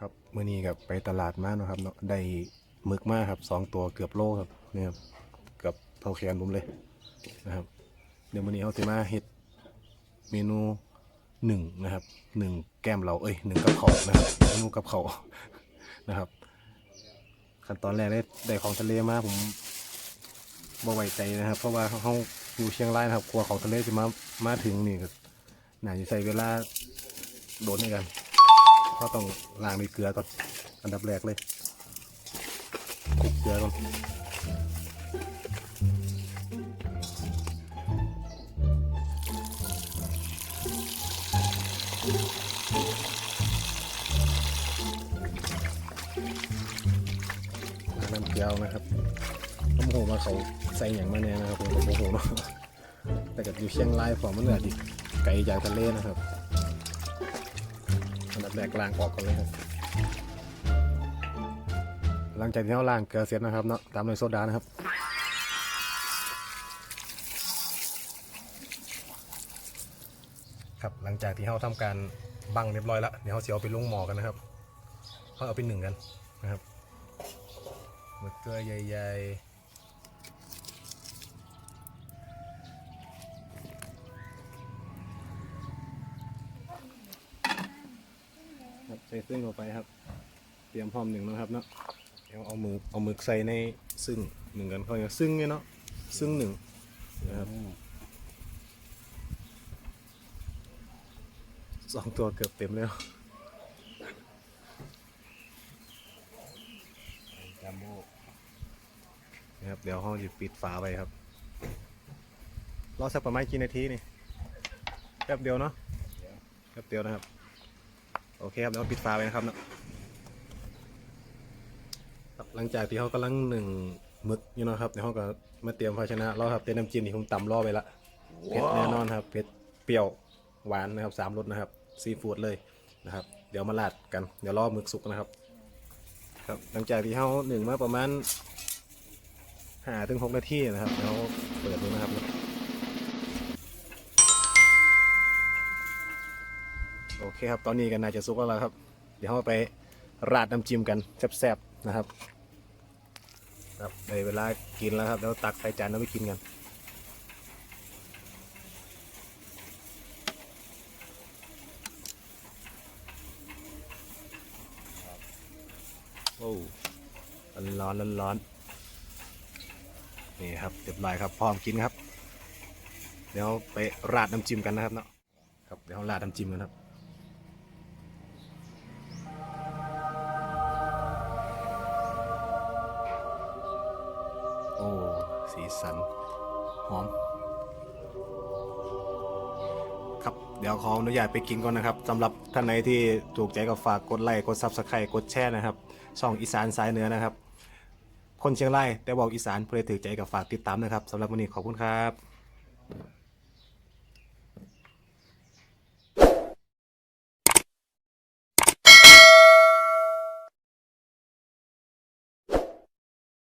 ครับมื่อนี้กับไปตลาดมาเนาะครับเนาะได้หมึกมากครับสองตัวเกือบโลครับเนี่ยครับเกือบเท่าแขนผมเลยนะครับ เดี๋ยวมื่อนี้เอาสิมาเฮ็ดเมนูหนึ่งนะครับหนึ่งแก้มเราเอ้ยหนึ่งกับเขานะครับเมนูกับเขานะครับขั้นตอนแรกได้ได้ของทะเลมาผมบ่ไว้ใจนะครับ เพราะว่าเขาอยู่เชียงรายนะครับกลัวของทะเลจะมามาถึงนี่ก็น่าจะใช้เวลาโดนในกัน ก็ต้องล้างด้วยเกลือก่อน อันดับแรกเลยคลุกเกลือก่อนน้ำเกลือนะครับน้ำโหมาเขาใส่อย่างมาเนี่ยนะครับผมก็โมโหเนาะแต่กับอยู่เชียงรายผมมันเหนือดิไกลจากทะเลนะครับ อันดับแรกลางออกก่อนเลยครับ หลังจากที่เราล้างเกลือเสร็จนะครับเนาะตามด้วยโซดานะครับครับหลังจากที่เราทำการบังเรียบร้อยแล้วเดี๋ยวเราจะเอาไปลงหมอกันนะครับเขาเอาไปหนึ่งกันนะครับมึกเกลือใหญ่ ๆ ซึ่งลงไปครับ เตรียมพร้อมหนึ่งนะครับเนาะเดี๋ยวเอามือเอามือใส่ในซึ่งหนึ่งกันเขาอย่างซึ่งเนี่ยเนาะซึ่งหนึ่งนะครับสองตัวเกือบเต็มแล้วจัมโบ้นะครับเดี๋ยวห้องจะปิดฝาไปครับรอสักประมาณกี่นาทีนี่แป๊บเดียวเนาะแป๊บเดียวนะครับ โอเคครับเดี๋ยวปิดฝาไปนะครับเนาะครับหลังจากที่เขากำลังหนึ่งหมึกอยู่เนาะครับเดี๋ยวเขาก็มาเตรียมภาชนะแล้วครับเตรียมน้ำจิ้มที่ผมตำรอไปละเผ็ดแน่นอนครับเผ็ดเปรี้ยวหวานนะครับสามรสนะครับซีฟู้ดเลยนะครับ เดี๋ยวมาลาดกันเดี๋ยวรอหมึกสุกนะครับ ครับหลังจากที่เขาหนึ่งมาประมาณห้าถึงหกนาทีนะครับเดี๋ยวเปิดดูนะครับ โอเคครับ ตอนนี้กันน่าจะสุกแล้วครับ เดี๋ยวเราไปราดน้ำจิ้มกันแซ่บๆนะครับ ครับในเวลากินแล้วครับ แล้วตักใส่จานแล้วไปกินกันโอ้ร้อนร้อนร้อนๆนี่ครับเรียบร้อยครับ พร้อมกินครับ เดี๋ยวไปราดน้ำจิ้มกันนะครับเนาะ ครับ เดี๋ยวราดน้ำจิ้มกันครับ สีสันหอม ครับเดี๋ยวขออนุญาตไปกินก่อนนะครับสำหรับท่านไหนที่ถูกใจก็ฝากกดไลค์กดซับสไครต์กดแชร์นะครับช่องอีสานสายเหนือนะครับ คนเชียงรายแต่บอกอีสานเพื่อถือใจกับฝากติดตามนะครับสำหรับวันนี้ขอบคุณครับ